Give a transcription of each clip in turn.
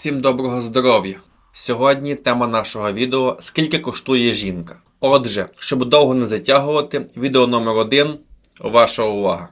Всім доброго здоров'я! Сьогодні тема нашого відео Скільки коштує жінка. Отже, щоб довго не затягувати, відео номер один. Ваша увага.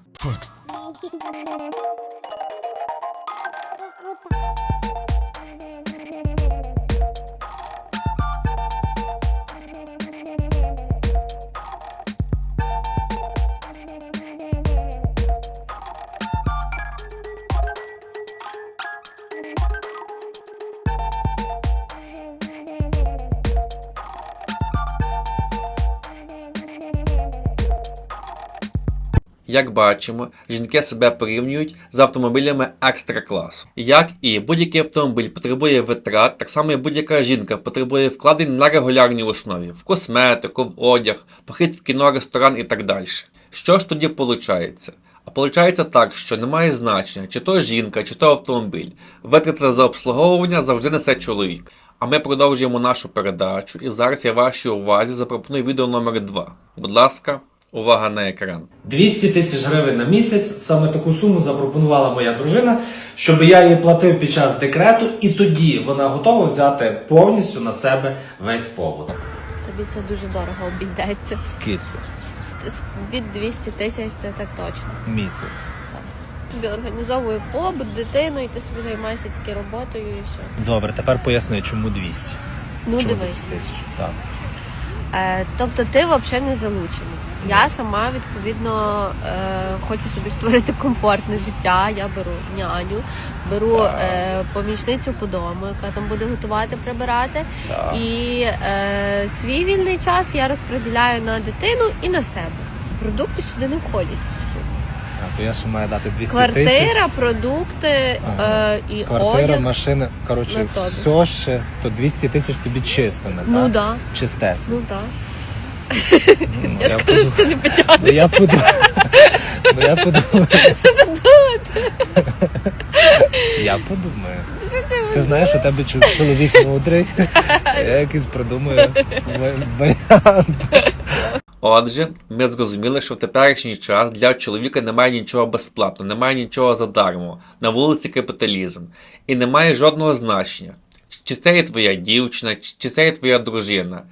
Як бачимо, жінки себе порівнюють з автомобілями екстра класу. Як і будь-який автомобіль потребує витрат, так само і будь-яка жінка потребує вкладень на регулярній основі в косметику, в одяг, похід в кіно, ресторан і так далі. Що ж тоді виходить? А виходить так, що немає значення, чи то жінка, чи то автомобіль. Витрати за обслуговування завжди несе чоловік. А ми продовжуємо нашу передачу, і зараз я вашій увазі запропоную відео номер 2. Будь ласка, увага на екран. 200 тисяч гривень на місяць. Саме таку суму запропонувала моя дружина, щоб я її платив під час декрету, і тоді вона готова взяти повністю на себе весь побут. Тобі це дуже дорого обійдеться. Скільки? Від 200 тисяч це так точно. Місяць. Тобі організовую побут, дитину, і ти собі займаєшся тільки роботою і все. Добре, тепер поясни, чому 200? Ну чому дивись. 10 тисяч? Так. Е, тобто ти взагалі не залучений. Я сама відповідно е, хочу собі створити комфортне життя. Я беру няню, беру Так. е, помічницю по дому, яка там буде готувати, прибирати. Так. І е, свій вільний час я розподіляю на дитину і на себе. Продукти сюди не входять. А, то я ще маю дати 200 тисяч. Квартира, продукти Ага. е, і Квартира, одяг. машина, коротше, все ще, то 200 тисяч тобі чистими, Ну так? да, Чистесенько. ну да. Я ж кажу, що ти не Ну, потягнеш. я подумаю. Ну, я подумаю. Я подумаю. Ти знаєш, у тебе чоловік мудрий. Я якийсь придумаю варіант. Отже, ми зрозуміли, що в теперішній час для чоловіка немає нічого безплатно, немає нічого задармо, на вулиці капіталізм, і немає жодного значення, чи це є твоя дівчина, чи це є твоя дружина.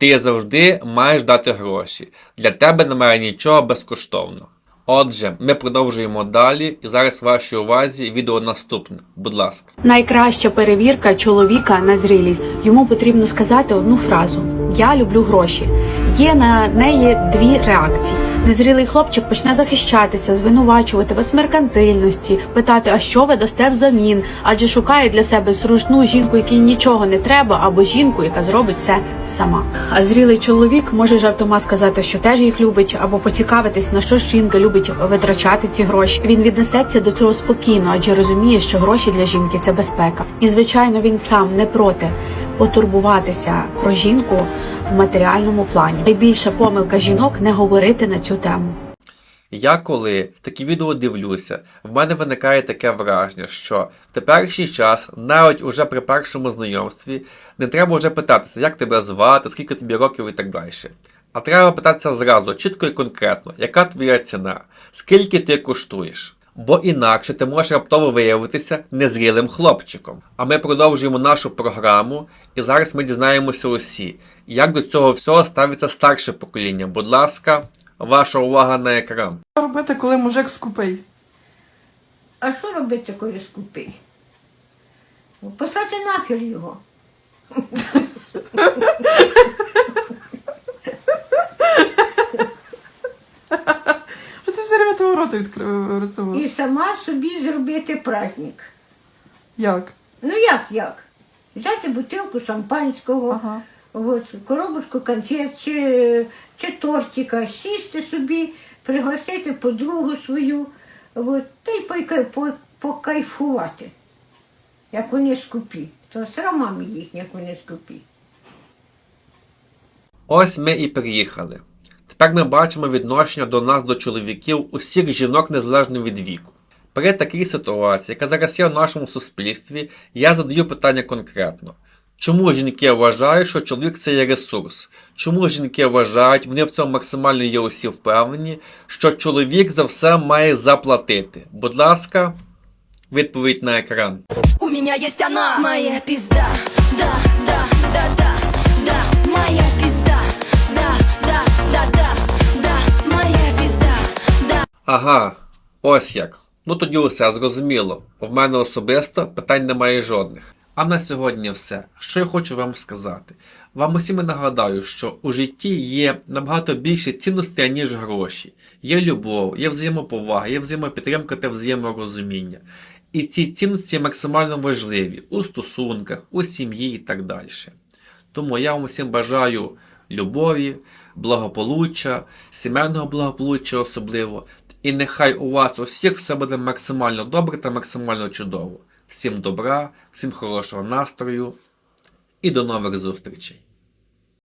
Ти завжди маєш дати гроші. Для тебе немає нічого безкоштовно. Отже, ми продовжуємо далі, і зараз вашій увазі відео наступне. Будь ласка. Найкраща перевірка чоловіка на зрілість. Йому потрібно сказати одну фразу: Я люблю гроші. Є на неї дві реакції. Незрілий хлопчик почне захищатися, звинувачувати вас в меркантильності, питати, а що ви дасте взамін, адже шукає для себе зручну жінку, якій нічого не треба, або жінку, яка зробить все сама. А зрілий чоловік може жартома сказати, що теж їх любить, або поцікавитись, на що жінка любить витрачати ці гроші. Він віднесеться до цього спокійно, адже розуміє, що гроші для жінки це безпека. І звичайно, він сам не проти потурбуватися про жінку в матеріальному плані. Найбільша помилка жінок не говорити на цю тему. Я коли такі відео дивлюся, в мене виникає таке враження, що в теперішній час, навіть уже при першому знайомстві, не треба вже питатися, як тебе звати, скільки тобі років і так далі. А треба питатися зразу, чітко і конкретно, яка твоя ціна, скільки ти коштуєш. Бо інакше ти можеш раптово виявитися незрілим хлопчиком. А ми продовжуємо нашу програму, і зараз ми дізнаємося усі, як до цього всього ставиться старше покоління. Будь ласка, ваша увага на екран. Що робити, коли мужик скупий? А що робити, коли скупий? Послати нахер його. Що ти все время того І сама собі зробити праздник. Як? Ну як як? Взяти бутилку шампанського, Ага. от, коробочку конфет чи, чи тортика, сісти собі, пригласити подругу свою, от, та й покай- покайфувати. Як вони скупі. То срамами їх, як вони скупі. Ось ми і приїхали. Тепер ми бачимо відношення до нас, до чоловіків, усіх жінок незалежно від віку. При такій ситуації, яка зараз є в нашому суспільстві, я задаю питання конкретно. Чому жінки вважають, що чоловік це є ресурс? Чому жінки вважають, вони в цьому максимально є усі впевнені, що чоловік за все має заплатити? Будь ласка, відповідь на екран. У У меня есть она, моя пизда. Да, да, да, да, да, моя Ага, ось як. Ну тоді усе зрозуміло. В мене особисто питань немає жодних. А на сьогодні все. Що я хочу вам сказати. Вам усім нагадаю, що у житті є набагато більше цінностей, ніж гроші. Є любов, є взаємоповага, є взаємопідтримка та взаєморозуміння. І ці цінності максимально важливі у стосунках, у сім'ї і так далі. Тому я вам всім бажаю любові, благополуччя, сімейного благополуччя особливо. І нехай у вас усіх все буде максимально добре та максимально чудово. Всім добра, всім хорошого настрою і до нових зустрічей!